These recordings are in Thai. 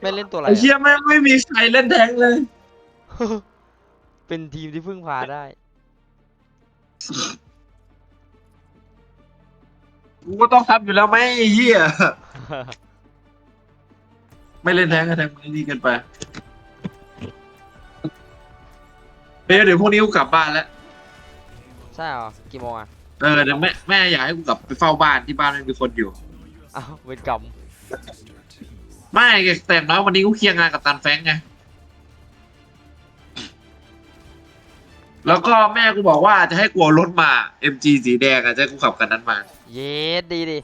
ไม่เล่นตัวอะไรไอ้อะเชี่ยแม่งไม่มีใครเล่นแทงเลย เป็นทีมที่พึ่งพาได้ กูก็ต้องทำอยู่แล้วไหมไอ้เฮียไม่เล่นแทงก็แทงมันดีเกินไปเฮ้ยเดี๋ยวพรุ่งนี้กูกลับบ้านแล้ว ใช่เหรอกี่โมงอะเออเดี๋ยวแม่แม่อยากให้กูกลับไปเฝ้าบ้านที่บ้านไม่มีคนอยู่ อ้าวเวรกรรม ไม่แต่อย่างน้อยวันนี้กูเคลียร์งานกับตันแฟรงค์ไง แล้วก็แม่กูบอกว่าจะให้กูเอารถมา MG สีแดงอะจะให้กูขับกันนั้นมา เย็ดดีดิ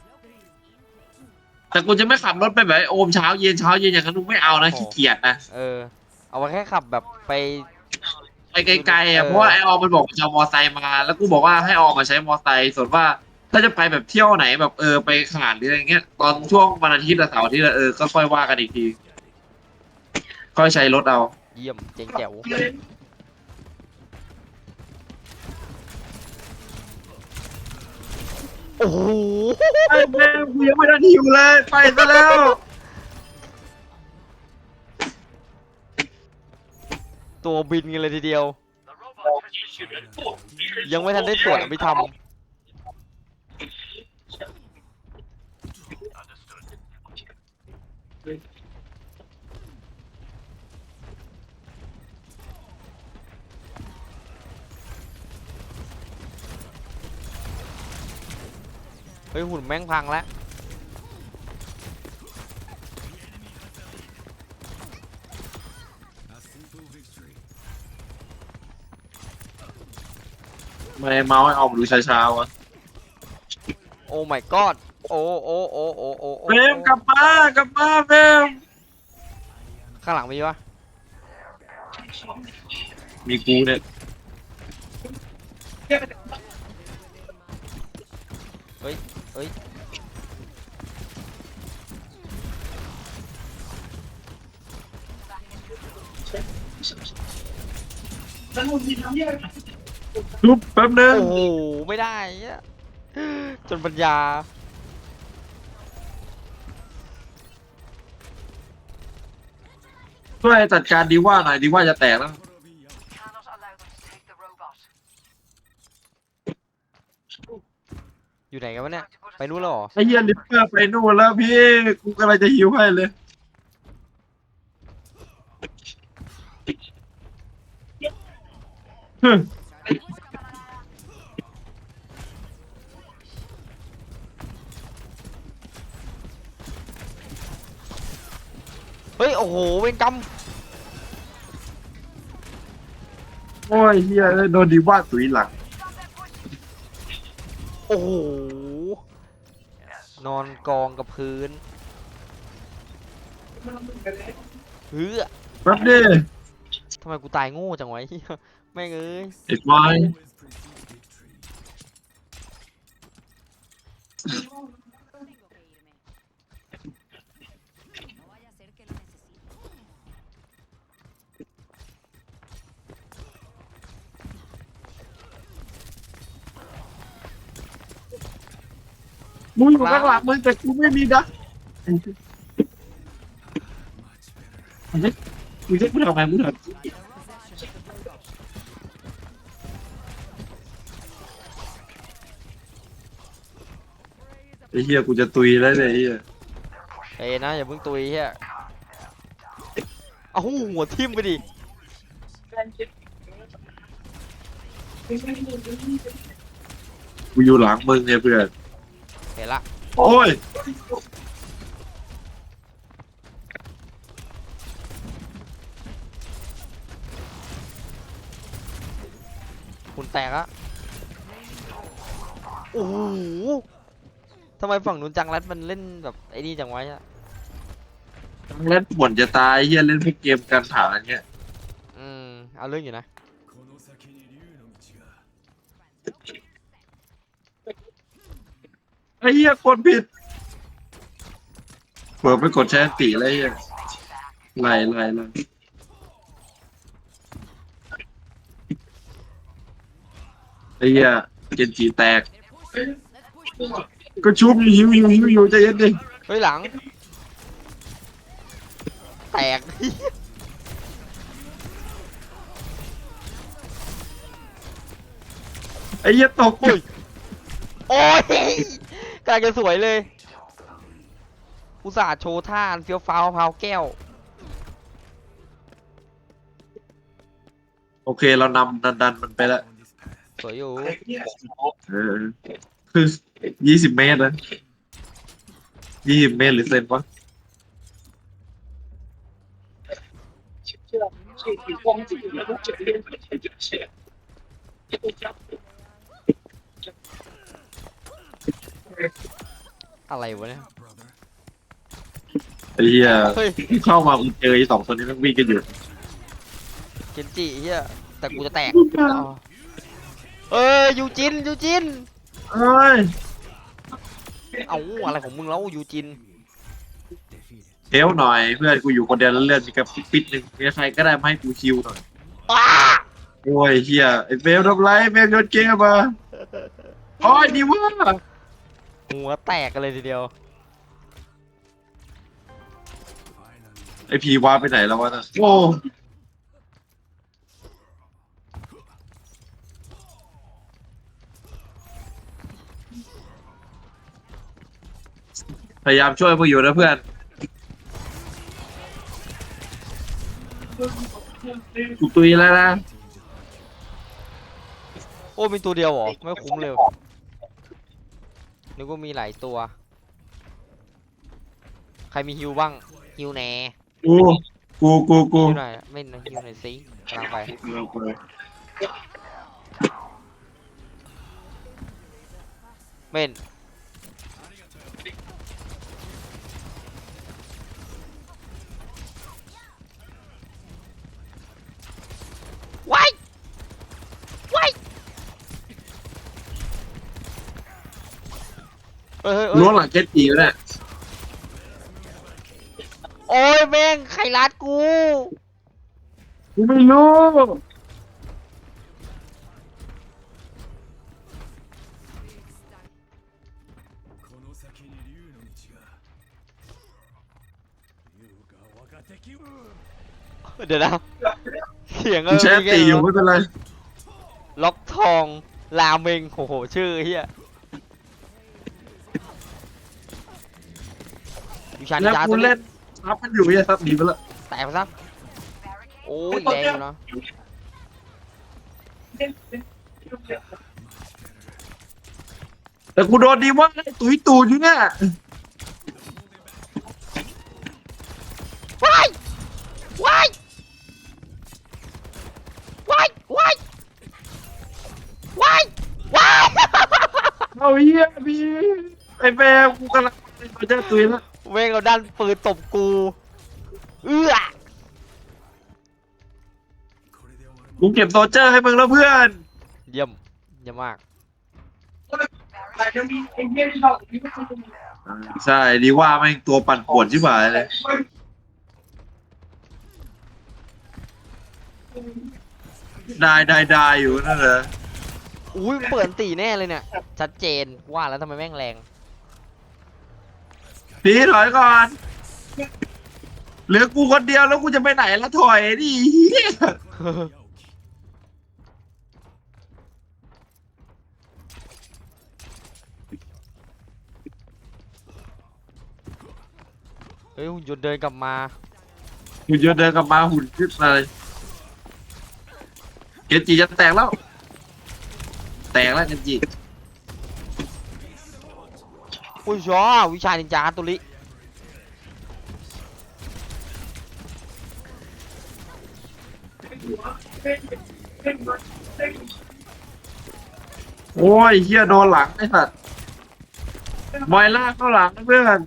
แต่กูจะไม่ขับรถไปแบบไอ้โอมเช้าเย็นเช้าเย็นอย่างนั้นกูไม่เอานะขี้เกียจนะเออ เอาไว้แค่ขับแบบไป ไปไกลๆอะเออเพราะว่าไอออมมันบอกจะเอามอไซค์มา แล้วกูบอกว่าให้ออมมาใช้มอไซค์ส่วนว่าถ้าจะไปแบบเที่ยวไหนแบบเออไปขาดหรืออะไรเงี้ยตอนช่วงวันอาทิตย์หรือเสาร์อาทิตย์อะเออก็ค่อยว่ากันอีกทีค่อยใช้รถเอา เยี่ยมเจ๋งแจ๋ว โอ้โหไอ้แม่งกูยังไม่ได้หิวเลยไปซะแล้วตัวบินกันเลยทีเดียว ยังไม่ทันได้ตรวจอภิธร เฮ้ยหุ่นแม่งพังแล้วไม่เมาส์ไอออมดูช้าๆวะโอ้ my god โอ้โอ้โอ้โอ้โอ้โอ้เฟรมกลับมากลับมาเฟรมข้างหลังมีปะมีกูเนี่ย เฮ้ย เฮ้ย ทุบแป๊บนึงโอ้โหไม่ได้อะจนปัญญา ช่วยจัดการดีว่าหน่อยดีว่าจะแตกแล้ว Cannot allow them to take the robot. อยู่ไหนกันวะเนี่ย Trying to put us ไปรู้แล้วเหรอ ไอ้เหี้ยลิปเปอร์ไปนู่นแล้วพี่กูกำลังจะหิวให้เลยฮึ เฮ้ย โอ้โห เวรกรรมโอ้ยเฮียโดนดีว่าตุยหลังโอ้โห นอนกองกับพื้นเฮ้ยแป๊บดิทำไมกูตายโง่จังวะไอ้เหี้ยแม่งเอ้ยไอ้ควา มึงอยู่ข้างหลังมึงแต่กูไม่มีนะไอ้เหี้ยไอ้เหี้ยกูจะกูทำไงกูทำไอ้เหี้ยกูจะตุยแล้วเนี่ยไอ้เหี้ยเอ้ยนะอย่าเพิ่งตุยเฮียเอ้าหัวทิ่มไปดิกูอยู่หลังมึงเนี่ยเพื่อนเห็นละโอ้ยคุณแตกอะโอ้โหทำไมฝั่งนู้นจังรัดมันเล่นแบบไอ้นี่จังวะเนี่ยเล่นป่วนจะตายเฮียเล่นพวกเกมการถานเงี้ยอืม เอาเรื่องอยู่นะ ไอ้เฮียคนผิดเปิดไปกดแชร์ตีอะไรเงี้ยไล่ไล่ไล่ไอ้เหี้ยเกนจีแตก ก็ชุบหิวหิวหิวหิวใจเย็นดิเฮ้ยหลัง แตก ไอ้เหี้ยตกโอ้ยโอ้ย กำลังจะสวยเลยอุตส่าห์โชว์ท่าอันเฟี้ยวฟ้าวพราวแก้ว โอเคเรานำดันดันมันไปแล้วสวยอยู่เออคือยี่สิบเมตรนะยี่สิบเมตรหรือเซนวะ อะไรวะเนี่ย ไอ้เหี้ยเฮ้ย เข้ามากูเจอไอ้สองคนนี้แมันวิ่งกันอยู่ เคนจิเฮียแต่กูจะแตกอ๋อเอ้ยยูจินยูจิน เอ้ยเอาอะไรของมึงแล้วยูจิน เทลหน่อยเพื่อนกูอยู่คนเดียวแล้วเลือดมีกระปิดหนึ่งมีใครก็ได้มาให้กูคิวหน่อยอ้าโอ้ยเฮียไอ้เบลทำไรเบลโยนเกมมาโอ้ยดีว่า หัวแตกกันเลยทีเดียว ไอพีวาไปไหนแล้ววะน่ะโอ้พยายามช่วยมึงอยู่นะเพื่อน กูตุยแล้วนะ โอ้มีตัวเดียวเหรอ ไม่คุ้มเลย นึกว่ามีหลายตัว ใครมีฮิวบ้างฮิวแหน่กูกูกูกูฮิวหน่อยไม่นะฮิวหน่อยสิกำลังไปเม่นว้ายว้ายเฮ้ยเฮ้ยเฮ้ ล้วงหลังเจ็ดปีแล้วเนี่ยโอ้ยแม่งใครรัดกู กูไม่รู้ เดี๋ยวนะเสียงก็แช่ตีอยู่ไม่เป็นไร ล็อกทองลาเมงโอ้โหชื่อเฮีย วิชานิแล้วจากูตัวนี้เล่นซับมันอยู่อย่าซับดีไปละแตกไปซะโอ้ยแรงอยู่นะแต่กูโดนดีว่าตุยตูดอยู่เนี่ยว้ายว้ายว้ายว้ายว้ายว้าย เอาเหี้ยพี่ไอ้แม่กูกำลังไปเจอตุยแล้ว เวงเราดันปืนตบกู เอื้อกูเก็บโซลเจอร์ให้มึงแล้วเพื่อนเยี่ยมเยี่ยมมาก ใช่ดีว่าแม่งตัวปั่นป่วนชิบหายเลยได้ได้ได้อยู่นั่นเหรออุ้ยเปิดตีแน่เลยเนี่ย ชัดเจนว่าแล้วทำไมแม่งแรง พี่ถอยก่อนเหลือกูคนเดียวแล้วกูจะไปไหนละถอยดิเหี้ยเฮ้ยหุ่นยนต์เดินกลับมา หุ่นยนต์เดินกลับมาหุ่นขึ้นมาเลยเกนจิจะแตกแล้ว แตกแล้วเกนจิอุ้ ยชอวิชานินจาตุลิโอ้ยเฮียโดนหลังไอ้สัตว์บอยล่ากเข้าหลังนะเพื่อน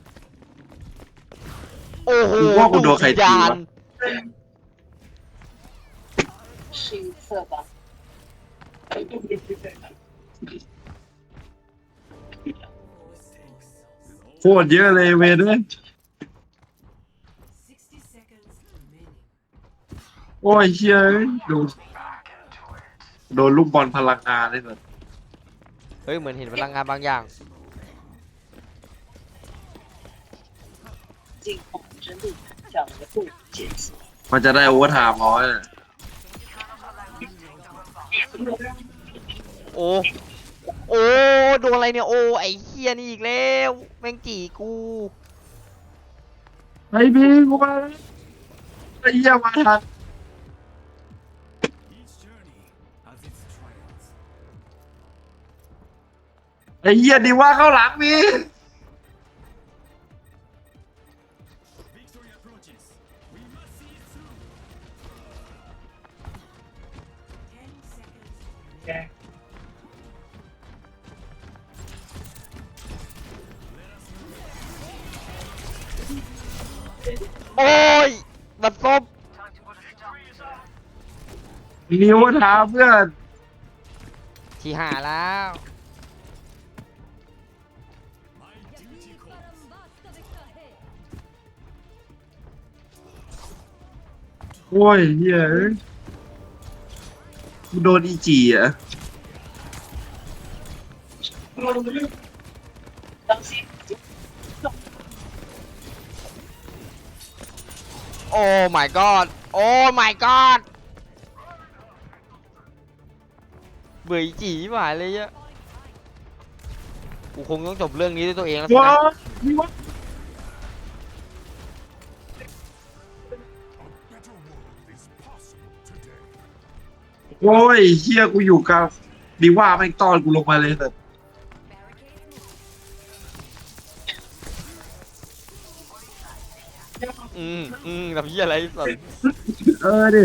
โอ้โหกูว่ากูโดนใครตีวะ วิญญาณ โคดเยอะเลยเวรเลยโอ้ยเชี่ยโดนโดนลูกบอลพลังงานเลยแบบเฮ้ยเหมือนเห็นพลังงานบางอย่าง进攻真力很强的不解释。มันจะได้โอเวอร์ไทม์ร้อย โอ้ โอ้โดนอะไรเนี่ยโอ้ไอ้เฮียนี่อีกแล้วแม่งจีกูไอ้พี่กูมาแล้วไอ้เหี้ยมาทัน Each journey has its trials. ไอ้เหี้ยดีว่าเข้าหลังมี Victory approaches. We must see it through. โอ้ยบัดซบมีโอเวอร์ไทม์เพื่อนที่หาแล้ว My duty calls. โอ้ยเหี้ยกูโดนอีจีอะ当 โอ้ my god โอ้ my god เบื่ออีจีหายเลยอะกูคงต้องจบเรื่องนี้ด้วยตัวเองแล้วสิว้านะมีวะโอ้ยเฮียกูอยู่กับดีว่าแม่งต้อนกูลงมาเลยแต่ ทำเหี้ยอะไรสัตว์เออดิ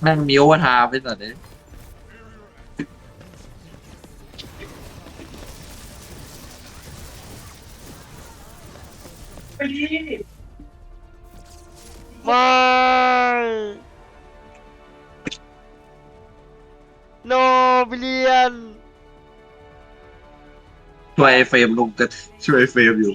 แม่งมีโอเวอร์ไทม์ไปสัตว์เลยไม่โนบิเลียนช่วยไอ้เฟรมลงกันช่วยไอ้เฟรมอยู่